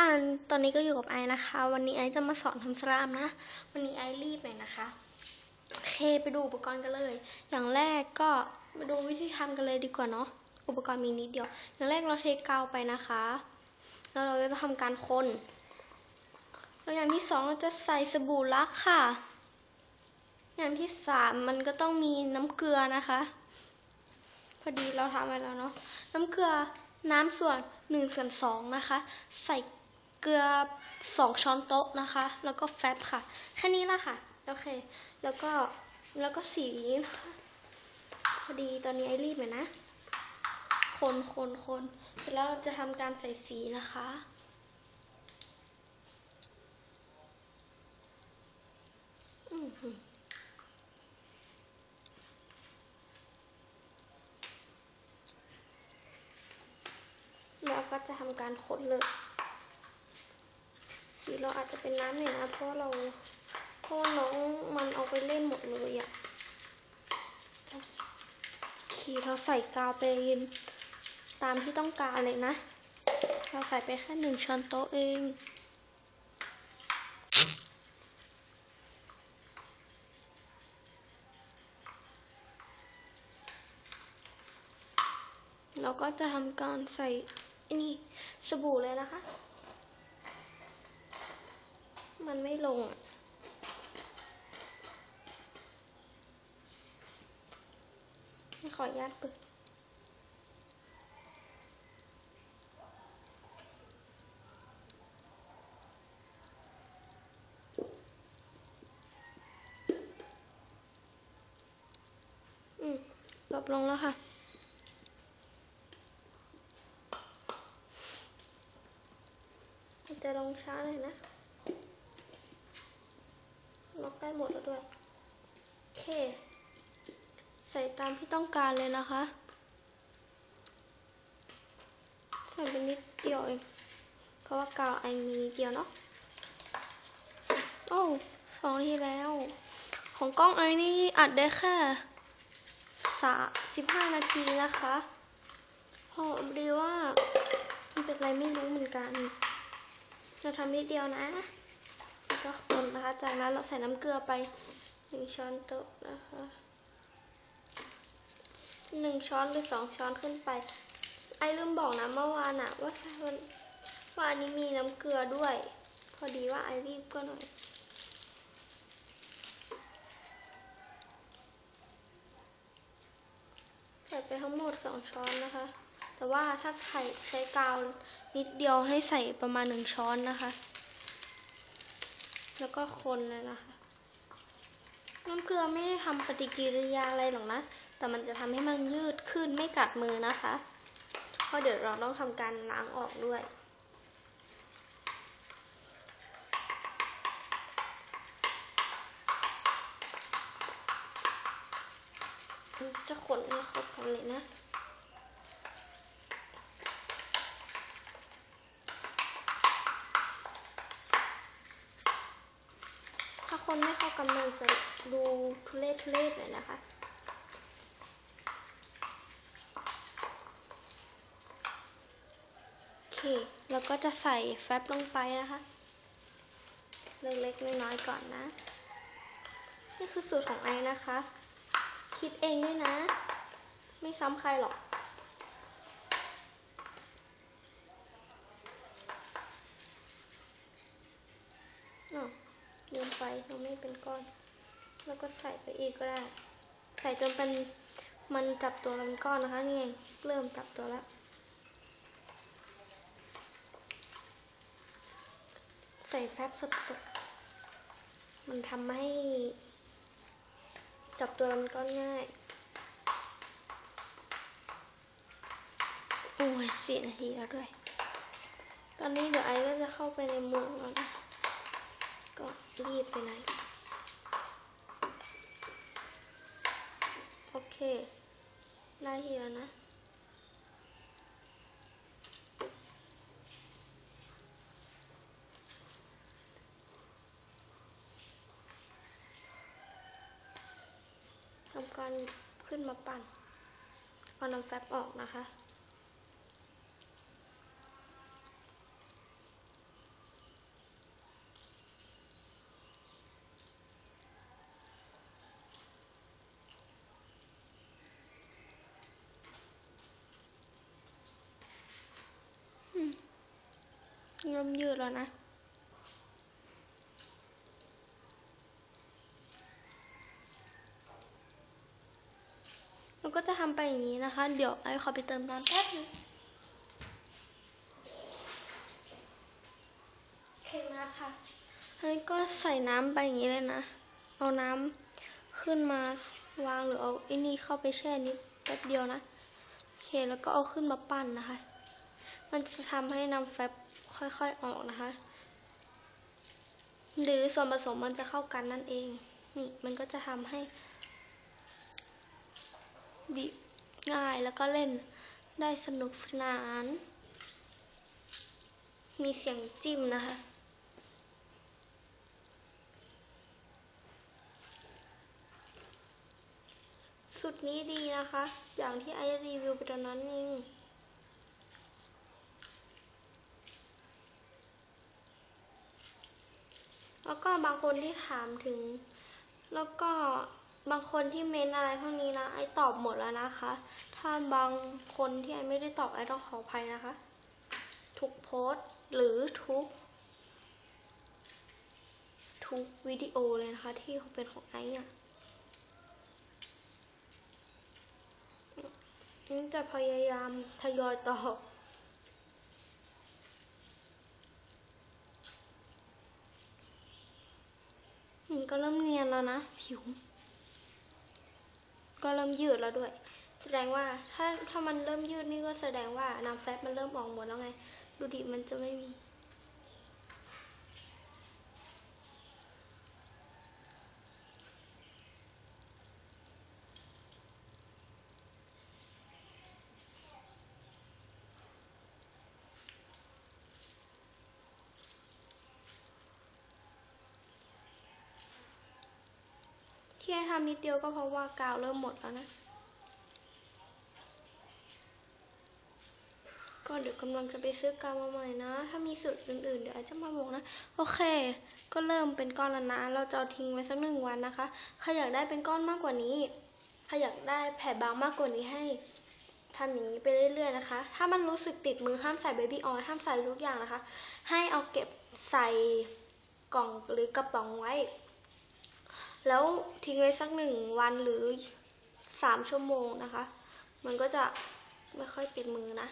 อ่านตอนนี้ก็อยู่กับไอนะคะ วันนี้ไอจะมาสอนทำสลามนะ วันนี้ไอรีบหน่อยนะคะ โอเคไปดูอุปกรณ์กันเลย อย่างแรกก็มาดูวิธีทำกันเลยดีกว่าเนาะ อุปกรณ์มีนิดเดียว อย่างแรกเราเทกาวไปนะคะ แล้วเราก็จะทำการคน แล้วอย่างที่สองเราจะใส่สบู่ลักค่ะ อย่างที่สามมันก็ต้องมีน้ำเกลือนะคะ พอดีเราทำไปแล้วเนาะ น้ำเกลือน้ำส่วนหนึ่งส่วนสองนะคะ ใส่ เกลือสองช้อนโต๊ะนะคะ แล้วก็แฟบค่ะ แค่นี้ละค่ะ โอเค แล้วก็แล้วก็สีนะคะพอดีตอนนี้ไอรีบหน่อยนะ คนคนคนเสร็จแล้วเราจะทำการใส่สีนะคะแล้วก็จะทำการคนเลย สีเราอาจจะเป็นน้ำหน่ยนะ เพราะเราเพราะน้องมันเอาไปเล่นหมดเลยอะขีเราใส่กาวไปตามที่ต้องการเลยนะ เราใส่ไปแค่หนึ่งช้อนโต๊ะเอง เราก็จะทำการใส่นี่สบู่เลยนะคะ มันไม่ลงอะไม่ขออนุญาตเปิดอืมจบลงแล้วค่ะ จะลงช้าหน่อยนะ ได้หมดแล้วด้วย โอเค ใส่ตามที่ต้องการเลยนะคะ ใส่เป็นนิดเดียวเอง เพราะว่ากาวไอมีนิดเดียวเนาะโอ้สองทีแล้ว ของกล้องไอนี่อัดได้แค่สาสิบห้านาทีนะคะเพราะดีว่ามันเป็นอะไรไม่รู้เหมือนกัน เราทำนิดเดียวนะ แล้วก็คนนะคะ จากนั้นเราใส่น้ำเกลือไปหนึ่งช้อนโต๊ะนะคะหนึ่งช้อนหรือสองช้อนขึ้นไป ไอลืมบอกนะเมื่อวานอะว่าว่าอันนี้มีน้ำเกลือด้วย พอดีว่าไอรีบก็หน่อยใส่ไปทั้งหมดสองช้อนนะคะ แต่ว่าถ้าใส่ใช้กาวนิดเดียวให้ใส่ประมาณหนึ่งช้อนนะคะ แล้วก็คนเลยนะคะน้ำเกลือไม่ได้ทำปฏิกิริยาอะไรหรอกนะ แต่มันจะทำให้มันยืดขึ้นไม่กัดมือนะคะ เพราะเดี๋ยวเราต้องทำการล้างออกด้วย จะขนให้ครบกันเลยนะ คนไม่เข้ากันมันจะดูทุเรศทุเรศหน่อยนะคะโอเคแล้วก็จะใส่แฟบลงไปนะคะ เล็กๆน้อยๆก่อนนะ นี่คือสูตรของไอนะคะ คิดเองด้วยนะ ไม่ซ้ำใครหรอก อ้าว ลืมไปเราไม่เป็นก้อน แล้วก็ใส่ไปอีกก็ได้ ใส่จนเป็นมันจับตัวเป็นก้อนนะคะนี่ไงเริ่มจับตัวแล้ว ใส่แฟบสดๆมันทำให้ จับตัวเป็นก้อนง่าย โอ้ยสี่นาทีแล้วด้วย ตอนนี้เดี๋ยวไอก็จะเข้าไปในเมืองแล้วนะ ก็รีบไปไหนโอเค ได้ทีแล้วนะ ทำการขึ้นมาปั่นเอาน้ำแฟบออกนะคะ เริ่ มยืดแล้วนะ เราก็จะทำไปอย่างนี้นะคะ เดี๋ยวไอ้ขอไปเติมน้ำแป๊บนึงโอเคนะคะไอ้ก็ใส่น้ำไปอย่างนี้เลยนะ เอาน้ำขึ้นมาวางหรือเอาไอ้นี่เข้าไปแช่นิดแป๊บเดียวนะ โอเค แล้วก็เอาขึ้นมาปั้นนะคะมันจะทำให้น้ำแฟบ ค่อยๆออกนะคะ หรือส่วนผสมมันจะเข้ากันนั่นเอง นี่มันก็จะทำให้บีบง่ายแล้วก็เล่นได้สนุกสนาน มีเสียงจิ้มนะคะ สุดนี้ดีนะคะ อย่างที่ไอรีวิวไปตอนนั้นเอง แล้วก็บางคนที่ถามถึง แล้วก็บางคนที่เมนอะไรพวกนี้นะ ไอตอบหมดแล้วนะคะ ถ้าบางคนที่ไอไม่ได้ตอบไอต้องขออภัยนะคะ ทุกโพสต์หรือทุก ทุกวิดีโอเลยนะคะ ที่เขาเป็นของไออะจะพยายามทยอยตอบ ก็เริ่มเนียนแล้วนะ ผิว ก็เริ่มยืดแล้วด้วย แสดงว่าถ้าถ้ามันเริ่มยืดนี่ก็แสดงว่าน้ำแฟบมันเริ่มออกหมดแล้วไง ดูดิมันจะไม่มี ที่ให้ทำนิดเดียวก็เพราะว่ากาวเริ่มหมดแล้วนะ ก็เดี๋ยวกำลังจะไปซื้อกาวมาใหม่นะ ถ้ามีสูตรอื่นๆ เดี๋ยวอาจจะมาบอกนะ โอเค ก็เริ่มเป็นก้อนแล้วนะ เราจะทิ้งไว้สักหนึ่งวันนะคะใครอยากได้เป็นก้อนมากกว่านี้ใครอยากได้แผ่บางมากกว่านี้ให้ทำอย่างนี้ไปเรื่อยๆนะคะ ถ้ามันรู้สึกติดมือห้ามใส่เบบี้ออยห้ามใส่ทุกอย่างนะคะ ให้เอาเก็บใส่กล่องหรือกระป๋องไว้ แล้วทิ้งไว้สักหนึ่งวันหรือสามชั่วโมงนะคะ มันก็จะไม่ค่อยติดมือนะ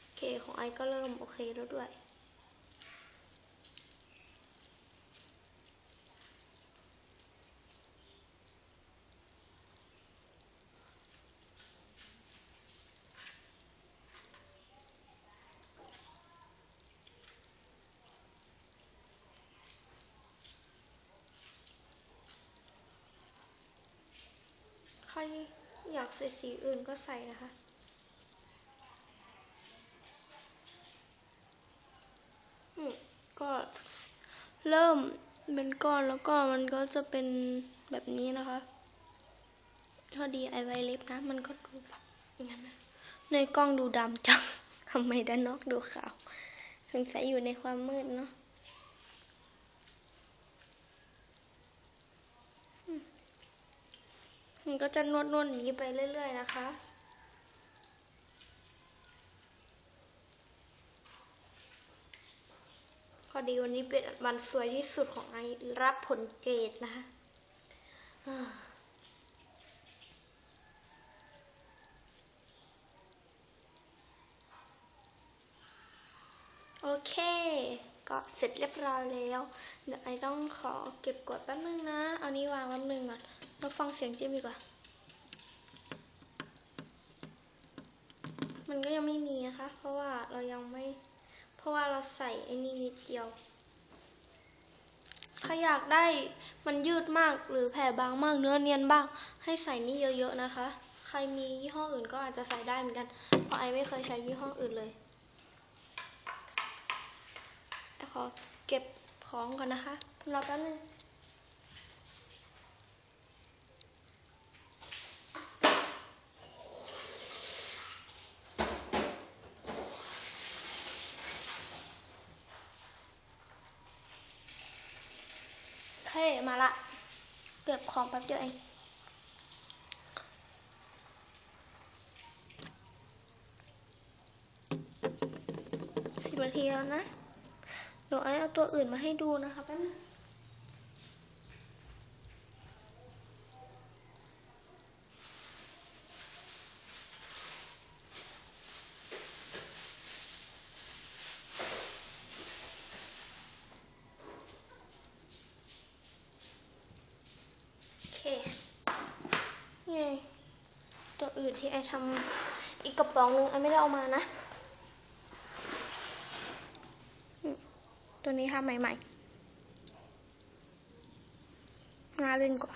โอเค ของไอก็เริ่มโอเคแล้วด้วย รอยากใส่สีอื่นก็ใส่นะคะอืมก็เริ่มเป็นก้อนแล้วก็มันก็จะเป็นแบบนี้นะคะพอดีไอไวเล็บนะ มันก็ดูแบบอย่างนั้นนะในกล้องดูดำจังทำไมด้านนอกดูขาวสงสัยอยู่ในความมืดเนาะอืมมัน ก็จะนวดนวดนี้ไปเรื่อย ๆ นะคะ พอดีวันนี้เป็นวันสวยที่สุดของไอรับผลเกรดนะคะโอเค ก็เสร็จเรียบร้อยแล้ว เดี๋ยวไอต้องขอเก็บกดแป๊บนึงนะ เอานี้วางแป๊บนึงก่อน แล้วฟังเสียงจิ้มดีกว่า มันก็ยังไม่มีนะคะ เพราะว่าเรายังไม่ เพราะว่าเราใส่ไอ้นี่นิดเดียวใครอยากได้มันยืดมากหรือแผ่บางมากเนื้อเนียนบ้าง ให้ใส่นี่เยอะๆนะคะ ใครมียี่ห้ออื่นก็อาจจะใส่ได้เหมือนกัน เพราะไอไม่เคยใช้ยี่ห้ออื่นเลยขอเก็บของก่อนนะคะรอแป๊บนึง เคมาละเก็บของแป๊บเดียวเอง สิบนาทีแล้วนะเดี๋ยวไอ้เอาตัวอื่นมาให้ดูนะคะแป๊บนึง อื่นที่ไอทำอีกกระป๋องนึงไอไม่ได้เอามานะ ตัวนี้ทำใหม่ๆน่าเล่นกว่า